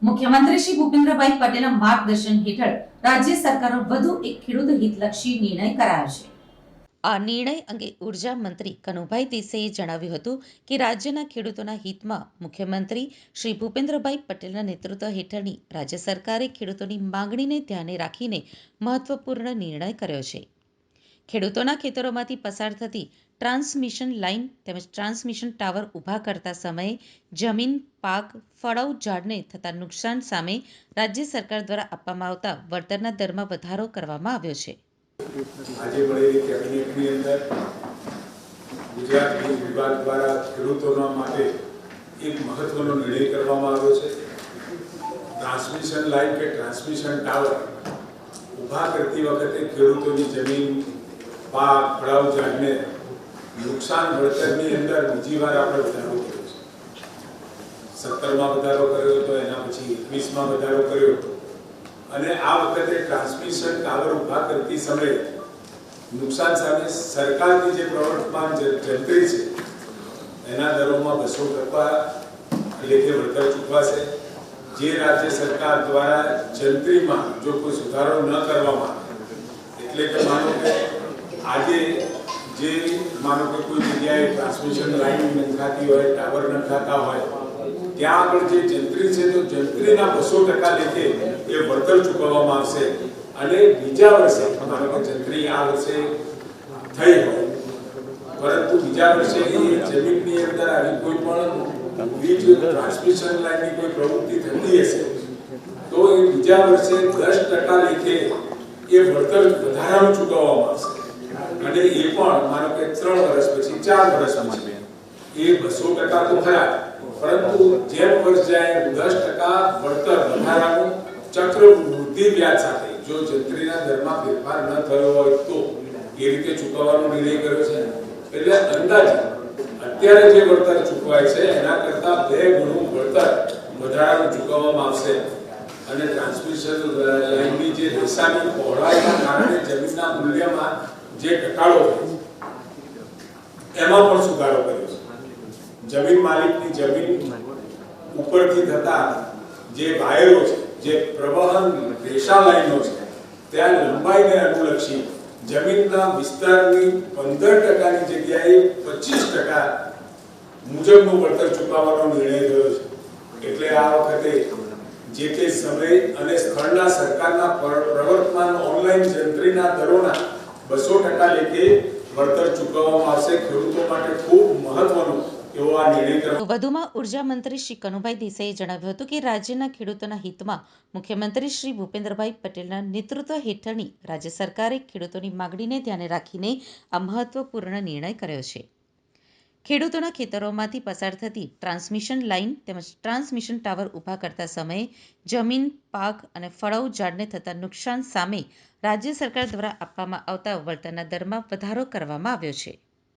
શ્રી ભૂપેન્દ્રભાઈ પટેલના માર્ગદર્શન હેઠળ રાજ્ય સરકારનો વધુ એક ખેડૂત હિતલક્ષી નિર્ણય કરાયો છે. આ નિર્ણય અંગે ઊર્જા મંત્રી કનુભાઈ દેસાઈએ જણાવ્યું હતું કે રાજ્યના ખેડૂતોના હિતમાં મુખ્યમંત્રી શ્રી ભૂપેન્દ્રભાઈ પટેલના નેતૃત્વ હેઠળની રાજ્ય સરકારે ખેડૂતોની માંગણીને ધ્યાને રાખીને મહત્વપૂર્ણ નિર્ણય કર્યો છે. ખેડૂતોના ખેતરોમાંથી પસાર થતી ટ્રાન્સમિશન લાઇન તેમજ ટ્રાન્સમિશન ટાવર ઊભા કરતા સમયે જમીન, પાક ફળાઉ ઝાડને થતા નુકસાન સામે રાજ્ય સરકાર દ્વારા આપવામાં આવતા વળતરના દરમાં વધારો કરવામાં આવ્યો છે. આજે વિભાગ દ્વારા ખેડૂતોના માટે એક મહત્વનો નિર્ણય કરવામાં આવ્યો છે. ટ્રાન્સમિશન લાઇન કે ટ્રાન્સમિશન ટાવર ઊભા કરતી વખતે ખેડૂતોની જમીન, પાક ફળાઉ ઝાડને નુકસાન વળતરની અંદર બીજી વાર આપણે વધારો કર્યો છે. સત્તરમાં વધારો કર્યો હતો, એના પછી એકવીસમાં વધારો કર્યો હતો. અને આ વખતે ટ્રાન્સમિશન ટાવર ઊભા કરતી સમયે નુકસાન સામે સરકારની જે પ્રવર્તમાન જંત્રી છે, એના દરોમાં બસો ટકા લેખે વળતર ચૂકવાશે. જે રાજ્ય સરકાર દ્વારા જંત્રીમાં જો કોઈ સુધારો ન કરવામાં આવે, એટલે કે માનો કે આજે જે માનો કે કોઈ જગ્યાએ ટ્રાન્સમિશન લાઈન નંખાતી હોય ટાવર નંખાતા હોય, ત્યાં આગળ જે જંત્રી છે, તો જંત્રીના બસો ટકા લેખે એ વળતર ચૂકવવામાં આવશે. અને બીજા વર્ષે, માનો કે જંત્રી આ વર્ષે થઈ હોય. પરંતુ બીજા વર્ષે જમીનની અંદર આવી કોઈ પણ વીજ ટ્રાન્સમિશન લાઈનની કોઈ પ્રવૃત્તિ થતી હશે, તો એ બીજા વર્ષે દસ ટકા લેખે એ વળતર વધારાનું ચૂકવવામાં આવશે. અને એ પણ માનો કે ત્રણ વર્ષ પછી, ચાર વર્ષ પછી. એ બસો ટકા તો ખરા, પરંતુ જેમ વર્ષ જાય, દસ ટકા વળતર વધારાનું ચક્ર વૃદ્ધિ વ્યાજ સાથે. જો જંત્રીના દરમાં ફેરફાર ન થયો હોય તો એ રીતે ચૂકવવાનો નિર્ણય કર્યો છે. એટલે અંદાજે અત્યારે જે વળતર ચૂકવાય છે, એના કરતા બે ગણું વળતર વધારાનું ચૂકવવામાં આવશે. અને ટ્રાન્સમિશન લાઇનની જે રેસાની પહોળાઈના કારણે જમીનના મૂલ્યમાં જે ઘટાડો એમાં પણ સુધારો કર્યો છે. જમીન માલિકની જમીન ઉપરથી થતા જે વાયરો છે, જે પ્રવહન રેશા લાઈનો છે, ત્યાં લંબાઈને અનુલક્ષી જમીનના વિસ્તારની પંદર ટકાની જગ્યાએ પચીસ ટકા મુજબનું વળતર ચૂકવવાનો નિર્ણય થયો છે. એટલે આ વખતે જે તે સમય અને સ્થળના સરકારના પર- પ્રવર્તમાન ઓનલાઈન જંત્રીના દરોના બસો ટકા લેખે વળતર ચૂકવવામાં આવશે. ખેડૂતો માટે ખૂબ મહત્વનો વધુમાં ઊર્જા મંત્રી શ્રી કનુભાઈ દેસાઈએ જણાવ્યું હતું કે રાજ્યના ખેડૂતોના હિતમાં મુખ્યમંત્રી શ્રી ભૂપેન્દ્રભાઈ પટેલના નેતૃત્વ હેઠળની રાજ્ય સરકારે ખેડૂતોની માગણીને ધ્યાને રાખીને આ મહત્વપૂર્ણ નિર્ણય કર્યો છે. ખેડૂતોના ખેતરોમાંથી પસાર થતી ટ્રાન્સમિશન લાઇન તેમજ ટ્રાન્સમિશન ટાવર ઊભા કરતા સમયે જમીન, પાક અને ફળાઉ ઝાડને થતા નુકસાન સામે રાજ્ય સરકાર દ્વારા આપવામાં આવતા વળતરના દરમાં વધારો કરવામાં આવ્યો છે.